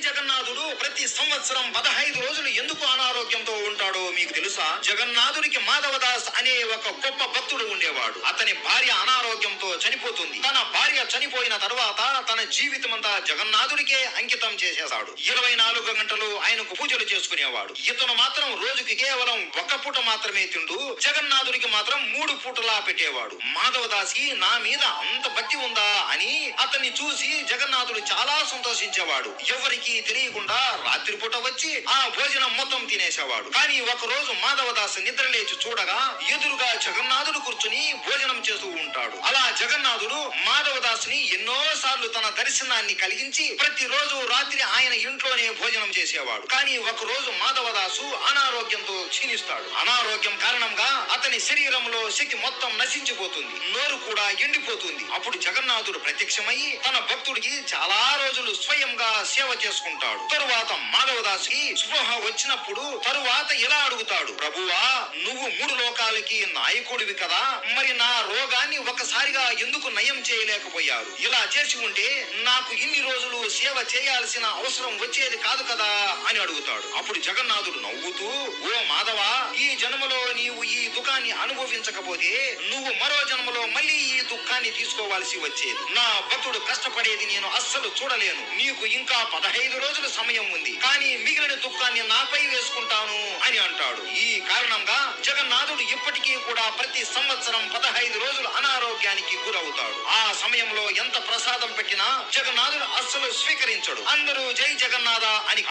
జగన్నాథుడు ప్రతి సంవత్సరం పదహైదు రోజులు ఎందుకు అనారోగ్యంతో ఉంటాడో మీకు తెలుసా? జగన్నాథుడికి మాధవదాస్ అనే ఒక గొప్ప భక్తుడు ఉండేవాడు. అతని భార్య అనారోగ్యంతో చనిపోతుంది. తన భార్య చనిపోయిన తర్వాత తన జీవితమంతా జగన్నాథుడికే అంకితం చేసేశాడు. ఇరవై నాలుగు గంటలు ఆయనకు పూజలు చేసుకునేవాడు. ఇతను మాత్రం రోజుకి కేవలం ఒక పూట మాత్రమే తింటూ జగన్నాథుడికి మాత్రం మూడు పూటలా పెట్టేవాడు. మాధవదాసి నా మీద అంత భక్తి ఉందా అని అతన్ని చూసి జగన్నాథుడు చాలా సంతోషించేవాడు. ఎవరికి తెలియకుండా రాత్రిపూట వచ్చి ఆ భోజనం మొత్తం తినేసేవాడు. కానీ ఒక రోజు మాధవదాస్ నిద్ర లేచి చూడగా ఎదురుగా జగన్నాథుడు కూర్చుని భోజనం చేస్తూ ఉంటాడు. అలా జగన్నాథుడు మాధవదాసుని ఎన్నో సార్లు తన దర్శనాన్ని కలిగించి ప్రతిరోజు రాత్రి ఆయన ఇంట్లోనే భోజనం చేసేవాడు. కానీ ఒక రోజు మాధవదాసు అనారోగ్యంతో క్షీణిస్తాడు. అనారోగ్యం కారణంగా అతని శరీరంలో శక్తి మొత్తం నశించిపోతుంది. నోరు కూడా ఎండిపోతుంది. అప్పుడు జగన్నాథుడు ప్రత్యక్షమయ్యి తన భక్తుడికి చాలా రోజులు స్వయంగా సేవ చేసుకుంటాడు. తరువాత మాధవదాసుకి స్పృహ వచ్చినప్పుడు తరువాత ఇలా అడుగుతాడు? ప్రభువా నువ్వు మూడు లోకాలకి నాయకుడివి కదా. మరి నా రోగాన్ని ఒకసారిగా ఎందుకు నయం చేయలేకపోయారు? ఇలా చేసి ఉంటే నాకు ఇన్ని రోజులు సేవ చేయాల్సిన అవసరం వచ్చేది కాదు కదా అని అడుగుతాడు. అప్పుడు జగన్నాథుడు నవ్వుతూ ఓ మాధవ ఈ జన్మలో దుఃఖాన్ని అనుభవించకపోతే నువ్వు మరో జన్మలో మళ్ళీ ఈ దుఃఖాన్ని తీసుకోవాల్సి వచ్చేది. నా భక్తుడు కష్టపడేది నేను అస్సలు చూడలేను. నీకు ఇంకా పదహైదు రోజుల సమయం ఉంది. కానీ మిగిలిన దుఃఖాన్ని నాపై వేసుకుంటాను అని అంటాడు. ఈ కారణంగా జగన్నాథుడు ఇప్పటికీ కూడా ప్రతి సంవత్సరం పదహైదు రోజులు అనారోగ్యానికి గురవుతాడు. ఆ సమయంలో ఎంత ప్రసాదం పెట్టినా జగన్నాథుడు అస్సలు స్వీకరించడు. అందరూ జై జగన్నాథ అని